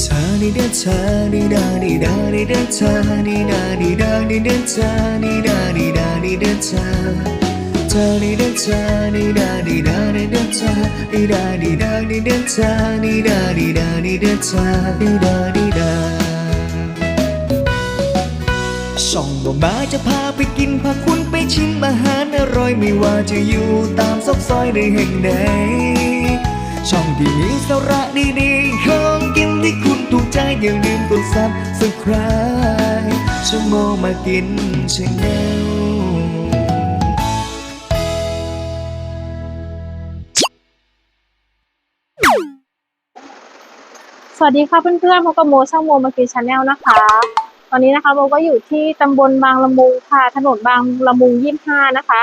เธอนี่เด้อเธอนี่ดานี่ดานี่เด้อเธอนี่ดานี่ดานี่เด้อเธอนี่ดานี่ดานี่เด้อเธอเธอนี่เด้อเธอนี่ดานี่ดานี่เด้อเธอนี่ดานี่ดานี่เด้อเธอนี่ดานี่ดานี่เด้อเธอนี่ดานี่ดาช่องบ่มาจะพาไปกินพาคุณไปชิมอาหารอร่อยไม่ว่าจะอยู่ตามซอกซอยในแห่งใดช่องที่มีสาระดีๆของกิน ที่คุณถูกใจอย่าลืมกดซับสไคร b e ช่องโมมากินชาแนลสวัสดีค่ะเพื่อนๆพบกับโมช่องโมมากีชาแนลนะคะ ตอนนี้นะคะโมก็อยู่ที่ตำบลบางละมุงค่ะ ถนนบางละมุงยี่ห้านะคะ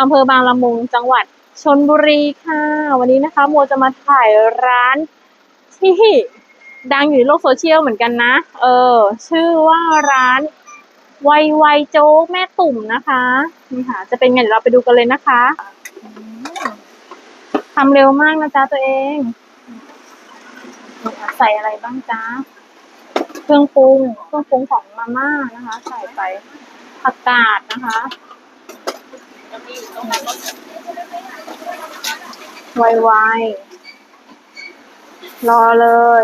อำเภอบางละมุงจังหวัดชนบุรีค่ะ วันนี้นะคะโมจะมาถ่ายร้านที่ ดังอยู่ในโลกโซเชียลเหมือนกันนะ เออ ชื่อว่าร้านไวไวโจ๊กแม่ตุ่มนะคะนี่ค่ะ จะเป็นไงเดี๋ยวเราไปดูกันเลยนะคะทำเร็วมากนะจ๊ะตัวเองใส่อะไรบ้างจ๊ะเครื่องปรุงเครื่องปรุงของมาม่านะคะ ใส่ไปผักกาดนะคะไวๆรอเลย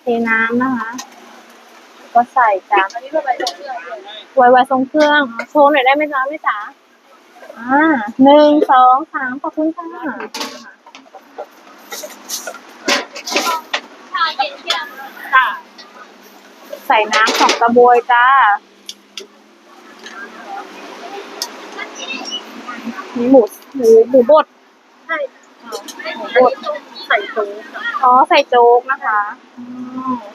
เทน้ำนะคะ ก็ใส่จ้ะไวๆทรงเครื่องโชว์หน่อยได้ไหมจ๊ะแม่จ๋าอ่าหนึ่งสองสามขอบคุณค่ะใส่น้ำสองกระบวยจ้ามีหมูหมูหมูบดใช่หมูอันบดนี้ต้องใส่โจ๊กค่ะอ๋อใส่โจ๊กนะคะ อื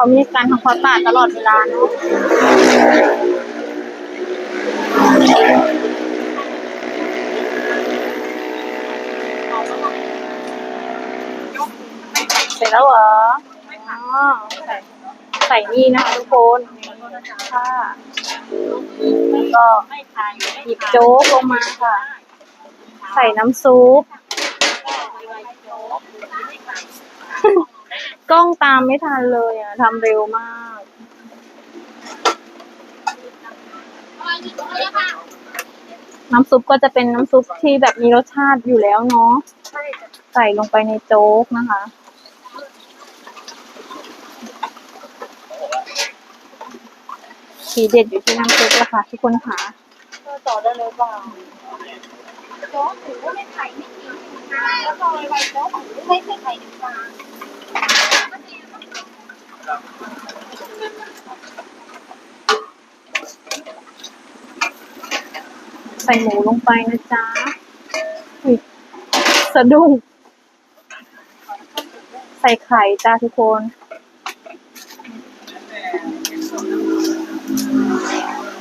เขามีการทำความสะอาดตลอดเวลาเนาะเสร็จแล้วเหรออ๋อใส่ใส่นี่นะคะทุกคนค่ะแล้วก็หยิบโจ๊กลงมาค่ะ ใส่น้ำซุป กล้องตามไม่ทันเลยอะทำเร็วมากน้ำซุปก็จะเป็นน้ำซุปที่แบบมีรสชาติอยู่แล้วเนาะใส่ลงไปในโจ๊กนะคะ ทีเด็ดอยู่ที่น้ำซุปละค่ะทุกคนค่ะต่อได้เลยเปล่าโจ๊กถือว่าไม่ไข่ไม่กินค่ะแล้วก็ไวโจ๊กถือไม่ใส่ไข่น้ำปลา ใส่หมูลงไปนะจ๊ะสะดุ้งใส่ไข่จ้าทุกคน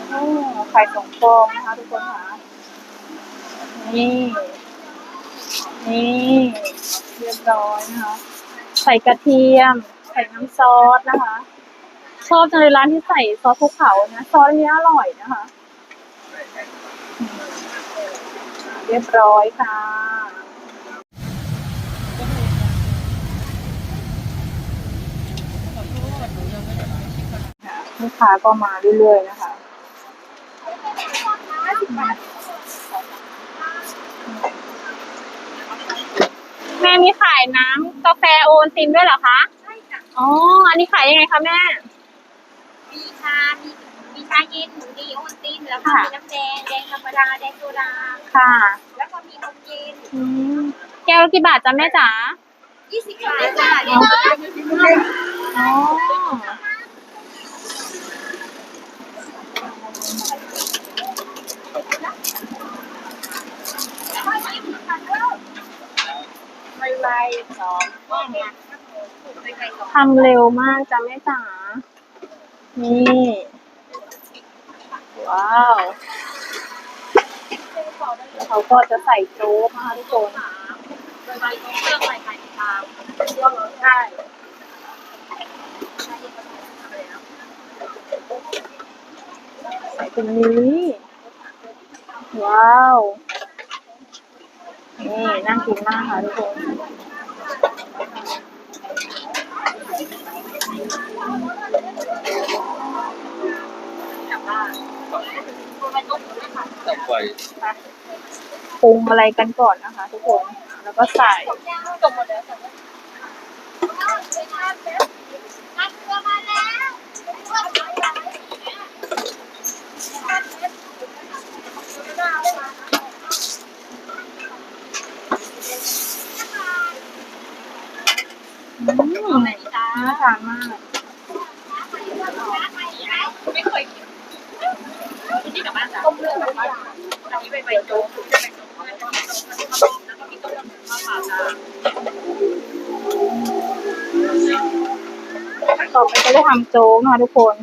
โอ้ไข่สองฟองนะคะทุกคนค่ะ นี่ นี่ เรียบร้อยนะคะ ใส่กระเทียม ส่น้ำซอสนะคะ ชอบจังเลยร้านที่ใส่ซอสภูเขานะซอสอันนี้อร่อยนะคะ เรียบร้อยค่ะ ลูกค้าก็มาเรื่อยๆนะคะแม่มีขายน้ำกาแฟโอวัลตินด้วยเหรอคะ อ๋อ อันนี้ขายยังไงคะแม่ มีชา มีมีชาเย็นหมูดีโอวัลตินแล้วก็ค่ะ มีน้ำแดง แดงธรรมดา แดงโซดา ค่ะแล้วก็มีนมเย็นอืมแก้วละกี่บาทจ๊ะแม่จ๋า ยี่สิบบาทจ้ะแดงโซดายี่สิบบาทอ๋อไวไวสองว่าไงไปไกลสอง ทำเร็วมากจ้ะแม่จ๋า นี่ ว้าว เขาก็จะใส่โจ๊กนะคะทุกคนไวไวเรื่องใส่ตามก็ได้ใส่ตรงนี้ ว้าว นี่น่ากินมากค่ะทุกคน ต่ำไปต้มด้วยค่ะดับไฟปรุงอะไรกันก่อนนะคะ ทุกคน แล้วก็ใส่จบหมดแล้วแต่ว่ามาแล้วาทานมาก ไม่เคยกินที่กลับบ้านจ้ะต้มเลือดแบบว่าอันนี้ไปใบโจ๊กแล้วก็มีต้มยำข้าวปลาจ้าต่อไปก็จะทำโจ๊กนะคะทุกคน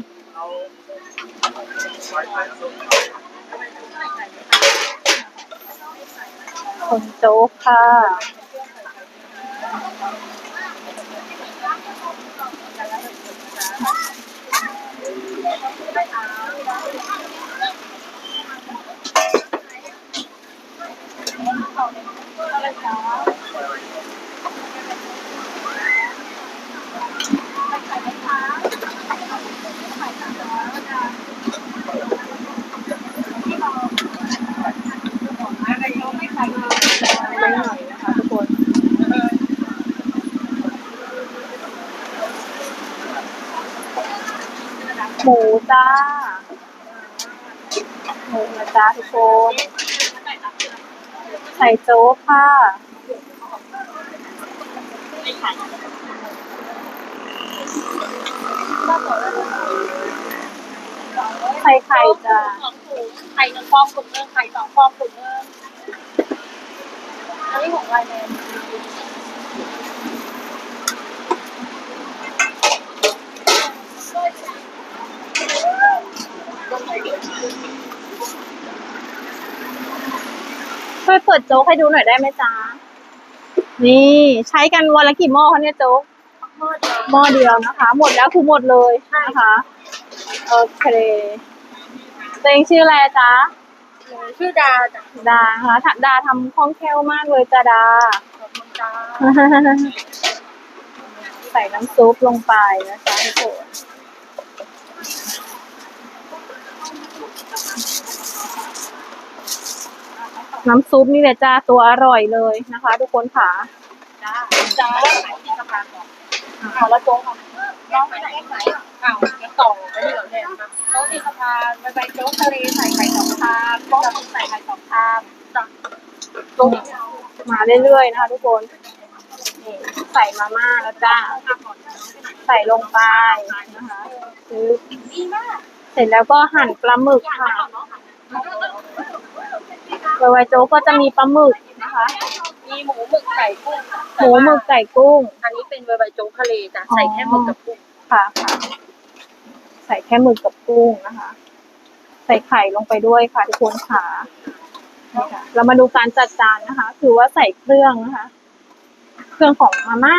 คนโจ๊กค่ะ ไม่หน่อยนะคะทุกคน หมูจ้า หมูนะจ้าทุกคน ใส่โจ๊กค่ะ ใส่ไข่จ้าสองถุงไข่หนึ่งฟองถุงนึงไข่สองฟองถุงนึงอันนี้ของไวน์แมน ช่วยเปิดโจ๊กให้ดูหน่อยได้ไหมจ๊ะ นี่ใช้กันวันละกี่หม้อคะเนี่ยโจ๊กหม้อเดียวนะคะ หมดแล้วคือหมดเลยนะคะโอเคตัวเองชื่ออะไรจ๊ะชื่อดาจ้ะดานะคะถ้าดาทำคล่องแคล่วมากเลยจ้ะดาขอบคุณจ้าใส่น้ำซุปลงไปนะคะทุกคน น้ำซุปนี่แหละจ้าตัวอร่อยเลยนะคะ ทุกคนค่ะจ้าจ้าขายที่สะพานก่อนเอาแล้วโจ๊กค่ะน้องไปไหนไหนอ้าวยังต่อไม่ได้เหรอเนี่ยโจ๊กที่สะพานไปไปโจ๊กทะเลใส่ไข่สองชามโจ๊กใส่ไข่สองชามจ้ะโจ๊กมาเรื่อยๆนะคะ ทุกคนนี่ใส่มาม่าแล้วจ้าใส่ลงไปนะคะคือดีมาก เสร็จแล้วก็หั่นปลาหมึกค่ะโดยไวโจ๊กก็จะมีปลาหมึกนะคะ มีหมูหมึกไก่กุ้งหมูหมึกไก่กุ้ง อันนี้เป็นเบอร์ใบโจ๊กทะเลจ้ะใส่แค่หมึกกับกุ้งค่ะค่ะ ใส่แค่หมึกกับกุ้งนะคะ ใส่ไข่ลงไปด้วยค่ะทุกคนค่ะนี่ค่ะเรามาดูการจัดจานนะคะ คือว่าใส่เครื่องนะคะ เครื่องของมาม่า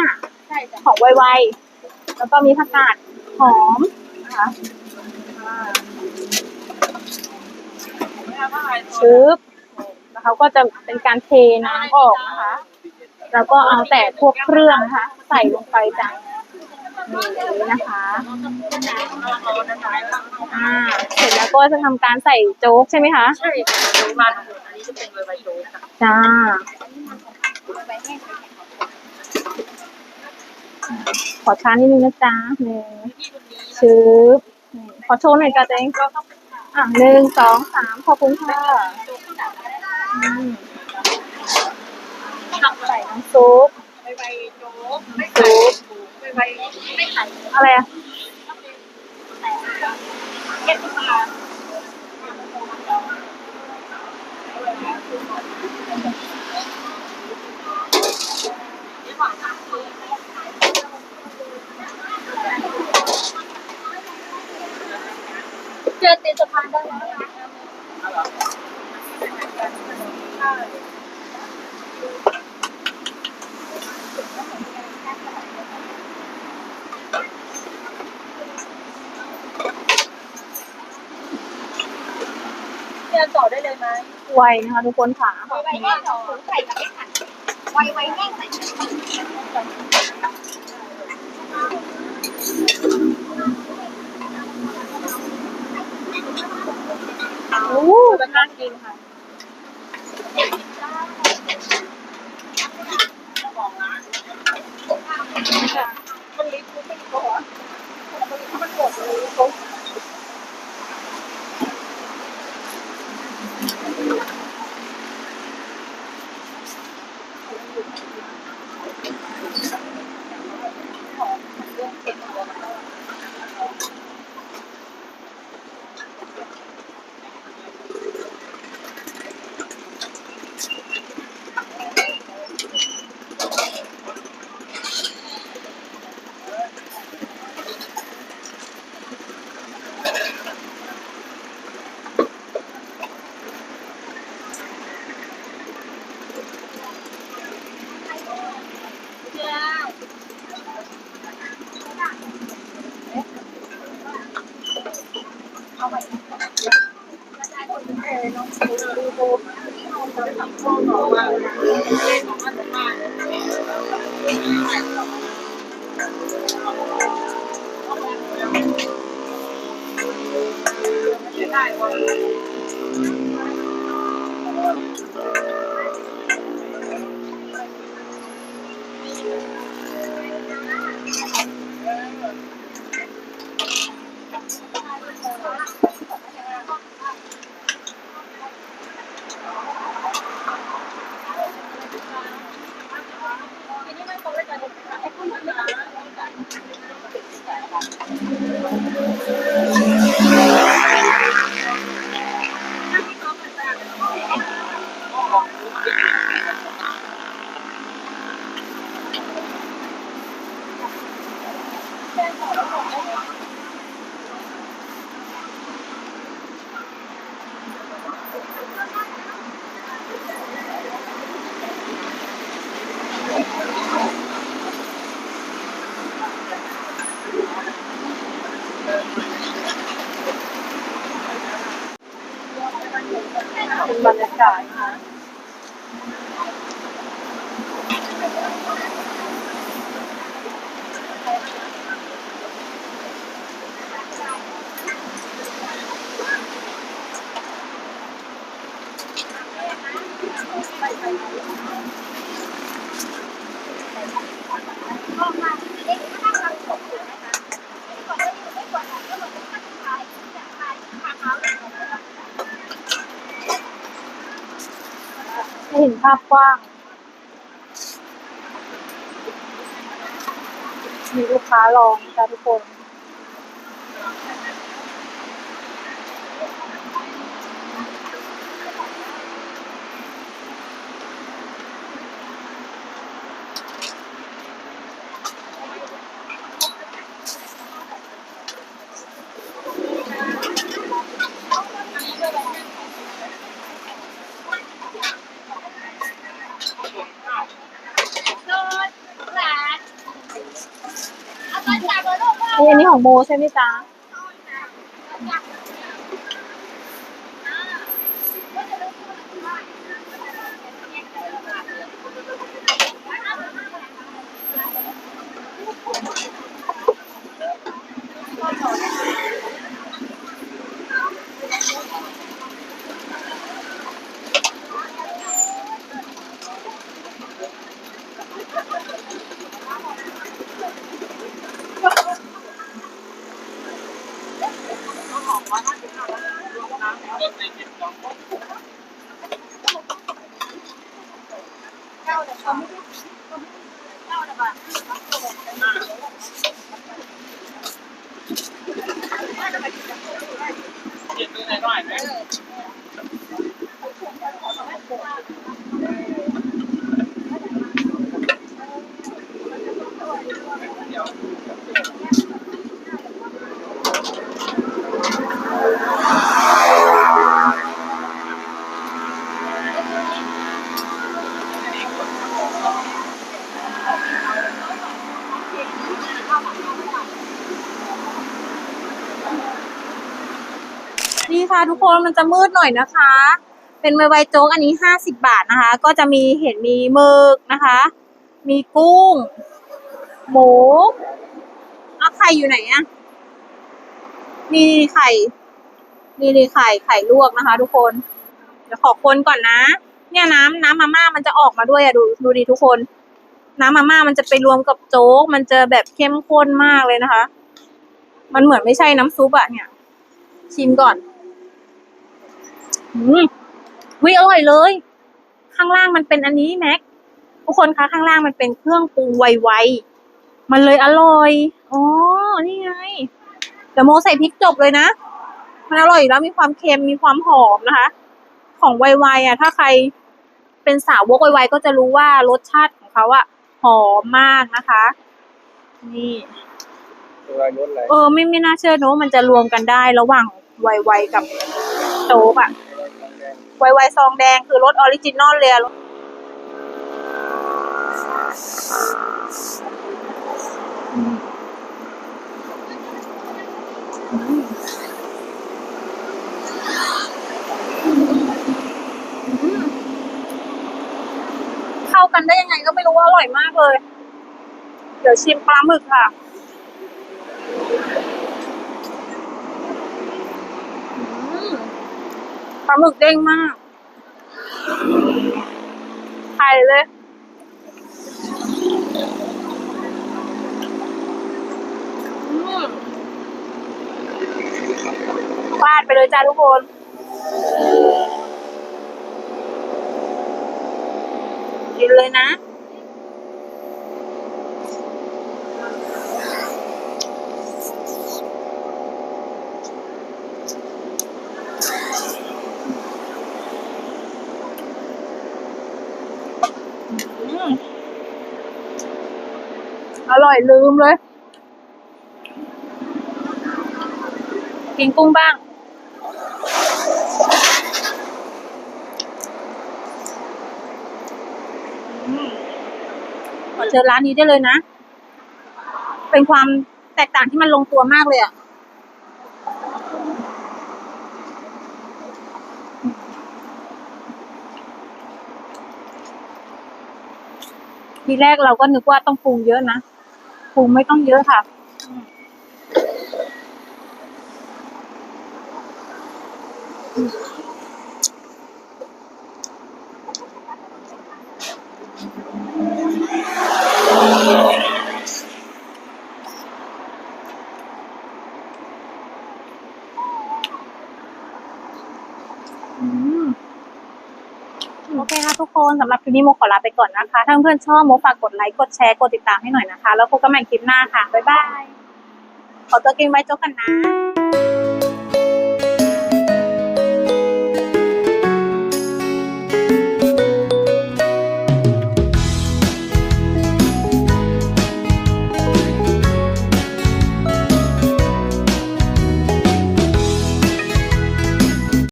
ใช่จ้ะของไวๆแล้วก็มีผักกาดหอมนะคะอ่า ชึบแล้วเขาก็จะเป็นการเทน้ำออกนะคะ แล้วก็เอาแต่พวกเครื่องนะคะ ใส่ลงไปจ้ะนี่อย่างนี้นะคะอ่าเสร็จแล้วก็จะทำการใส่โจ๊กใช่ไหมคะใช่ค่ะโจ๊กร้านของอันนี้จะเป็นเบอร์ใบโจ๊กค่ะจ้าขอช้านิดนึงนะจ๊ะหนึ่งที่ตรงนี้ชึบนี่ ขอโชว์หน่อยจ้าเต้งอะหนึ่งสองสามขอบคุณค่ะใส่น้ำซุปซุปอะไรอะเก็บมาะ ตีนสะพานได้แล้วนะเรียนต่อได้เลยไหมไวนะคะทุกคนขาไวไวแง่ไม่นวไวแน่ โอ้เป็นน่ากินค่ะมันลิฟต์ไม่พอมันหมดเลย เข ภาพกว้างมีลูกค้าลองจ้ะทุกคน อันนี้ข นี่ค่ะทุกคนมันจะมืดหน่อยนะคะ เป็นไวไวโจ๊กอันนี้ห้าสิบบาทนะคะ ก็จะมีเห็นมีหมึกนะคะ มีกุ้ง หมูเอาไข่อยู่ไหนอะนี่ไข่นี่นี่ไข่ไข่ลวกนะคะ ทุกคน เดี๋ยวขอคนก่อนนะ เนี่ยน้ำน้ำมาม่ามันจะออกมาด้วยอะดูดูดิทุกคน น้ำมาม่ามันจะไปรวมกับโจ๊ก มันจะแบบเข้มข้นมากเลยนะคะ มันเหมือนไม่ใช่น้ำซุปอะเนี่ย ชิมก่อน วิอร่อยเลย ข้างล่างมันเป็นอันนี้แม็กทุกคนคะข้างล่างมันเป็นเครื่องปรุงไวๆมันเลยอร่อยอ๋อนี่ไงเดี๋ยวโมใส่พริกจบเลยนะมันอร่อยอยู่แล้วมีความเค็มมีความหอมนะคะ ของไวๆอะ ถ้าใครเป็นสาวกไวๆก็จะรู้ว่ารสชาติของเขาอะหอมมากนะคะ นี่ตัวนู้นเลยเออไม่ไม่น่าเชื่อเนอะมันจะรวมกันได้ระหว่างไวไวกับโจ๊กอะ ไวไวซองแดงคือรสออริจินอลเลยเข้ากันได้ยังไงก็ไม่รู้ว่าอร่อยมากเลย เดี๋ยวชิมปลาหมึกค่ะ อืม ปลาหมึกเด้งมาก ไข่เลย ฟาดไปเลยจ้าทุกคนกินเลยนะ อร่อยลืมเลย กินกุ้งบ้างอืมขอเชิญร้านนี้ได้เลยนะ เป็นความแตกต่างที่มันลงตัวมากเลยอะทีแรกเราก็นึกว่าต้องปรุงเยอะนะปรุ งไม่ต้องเยอะค่ะ คค่ะทุกคนสำหรับคลิปนี้โมขอลาไปก่อนนะคะ ถ้าเพื่อนชอบโมฝากกดไลค์กดแชร์กดติดตามให้หน่อยนะคะ แล้วพบกันใหม่คลิปหน้าค่ะบ๊ายบายขอตัวกินไว้โจ๊กกันนะ